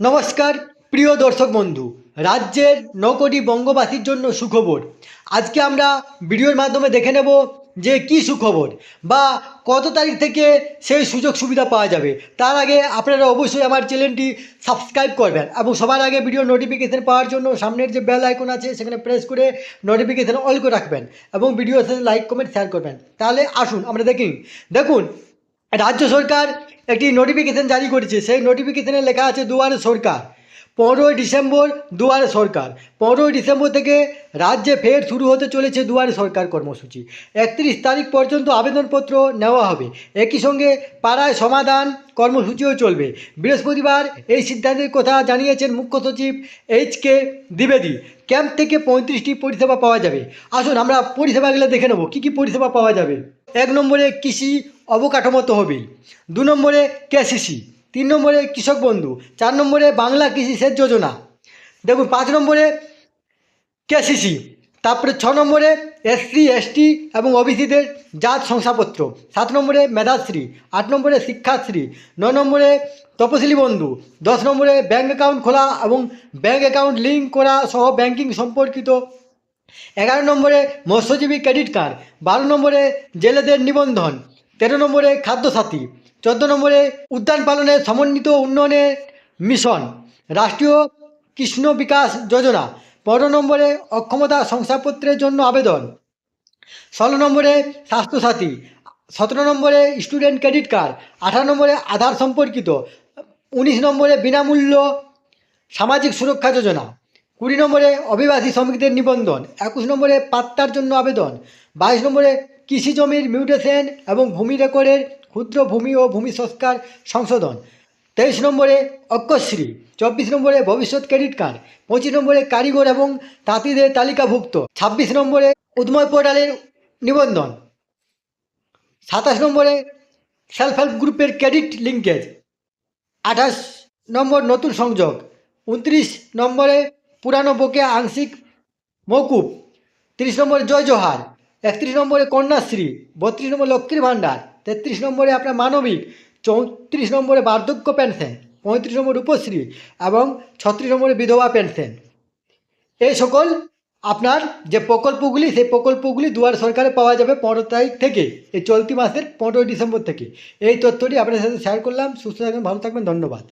নমস্কার, প্রিয় দর্শক বন্ধু। রাজ্যের নকটি বঙ্গবাসীর জন্য সুখবর। আজকে আমরা ভিডিওর মাধ্যমে দেখে নেব যে কি সুখবর বা কত তারিখ থেকে সেই সুযোগ সুবিধা পাওয়া যাবে। তার আগে আপনারা অবশ্যই আমার চ্যানেলটি সাবস্ক্রাইব করবেন এবং সবার আগে ভিডিও নোটিফিকেশান পাওয়ার জন্য সামনের যে বেল আইকন আছে, সেখানে প্রেস করে নোটিফিকেশান অল করে রাখবেন এবং ভিডিওর সাথে লাইক কমেন্ট শেয়ার করবেন। তাহলে আসুন, আমরা দেখি। দেখুন রাজ্য সরকার একটি নোটিফিকেশন জারি করেছে। সেই নোটিফিকেশনে লেখা আছে, দুয়ারে সরকার। পনেরোই ডিসেম্বর, দুয়ারে সরকার। পনেরোই ডিসেম্বর থেকে রাজ্যে ফের শুরু হতে চলেছে দুয়ারে সরকার কর্মসূচি। একত্রিশ তারিখ পর্যন্ত আবেদনপত্র নেওয়া হবে। একই সঙ্গে পাড়ায় সমাধান কর্মসূচিও চলবে। বৃহস্পতিবার এই সিদ্ধান্তের কথা জানিয়েছেন মুখ্য সচিব এইচ কে দ্বিবেদী। ক্যাম্প থেকে পঁয়ত্রিশটি পরিষেবা পাওয়া যাবে। আসুন আমরা পরিষেবাগুলো দেখে নেব। কী কী পরিষেবা পাওয়া যাবে? এক নম্বরে কৃষি অবকাঠামো তহবিল। দু নম্বরে কেসিসি, তিন নম্বরে কৃষক বন্ধু, চার নম্বরে বাংলা কৃষি সেচ যোজনা। দেখুন, পাঁচ নম্বরে কেসিসি, তারপরে ছ নম্বরে এসসি, এসটি এবং ওবিসিদের জাত শংসাপত্র। সাত নম্বরে মেধাশ্রী, আট নম্বরে শিক্ষাশ্রী ন নম্বরে তপশিলি বন্ধু, দশ নম্বরে ব্যাঙ্ক অ্যাকাউন্ট খোলা এবং ব্যাঙ্ক অ্যাকাউন্ট লিঙ্ক করা সহ ব্যাংকিং সম্পর্কিত। এগারো নম্বরে মৎস্যজীবী ক্রেডিট কার্ড, বারো নম্বরে জেলেদের নিবন্ধন তেরো নম্বরে খাদ্যসাথী, চোদ্দ নম্বরে উদ্যান পালনের সমন্বিত উন্নয়নের মিশন, রাষ্ট্রীয় কৃষ্ণ বিকাশ যোজনা, পনেরো নম্বরে অক্ষমতা শংসাপত্রের জন্য আবেদন, ষোলো নম্বরে স্বাস্থ্যসাথী, সতেরো নম্বরে স্টুডেন্ট ক্রেডিট কার্ড, আঠারো নম্বরে আধার সম্পর্কিত, উনিশ নম্বরে বিনামূল্য সামাজিক সুরক্ষা যোজনা, কুড়ি নম্বরে অভিবাসী শ্রমিকদের নিবন্ধন, একুশ নম্বরে পাত্তার জন্য আবেদন, বাইশ নম্বরে কৃষি জমির মিউটেশন এবং ভূমি রেকর্ডের ক্ষুদ্র ভূমি ও ভূমি সংস্কার সংশোধন। তেইশ নম্বরে অক্ষশ্রী, চব্বিশ নম্বরে ভবিষ্যৎ ক্রেডিট কার্ড, পঁচিশ নম্বরে কারিগর এবং তাঁতিদের তালিকাভুক্ত, ছাব্বিশ নম্বরে উদ্ময় পোর্টালের নিবন্ধন। সাতাশ নম্বরে সেলফ হেল্প গ্রুপের ক্রেডিট লিঙ্কেজ। আঠাশ নম্বর নতুন সংযোগ। উনত্রিশ নম্বরে পুরানো বকে আংশিক মৌকুব। তিরিশ নম্বরে জয় জোহার। একত্রিশ নম্বরে কন্যাশ্রী, বত্রিশ নম্বর লক্ষ্মীর ভাণ্ডার, তেত্রিশ নম্বরে আপনার মানবিক, চৌত্রিশ নম্বরে বার্ধক্য পেনশন, পঁয়ত্রিশ নম্বর রূপশ্রী এবং ছত্রিশ নম্বরে বিধবা পেনশন। এই সকল আপনার যে প্রকল্পগুলি, সেই প্রকল্পগুলি দুয়ার সরকারে পাওয়া যাবে পনেরো তারিখ থেকে, এই চলতি মাসের পনেরোই ডিসেম্বর থেকে। এই তথ্যটি আপনাদের সাথে শেয়ার করলাম। সুস্থ থাকবেন, ভালো থাকবেন, ধন্যবাদ।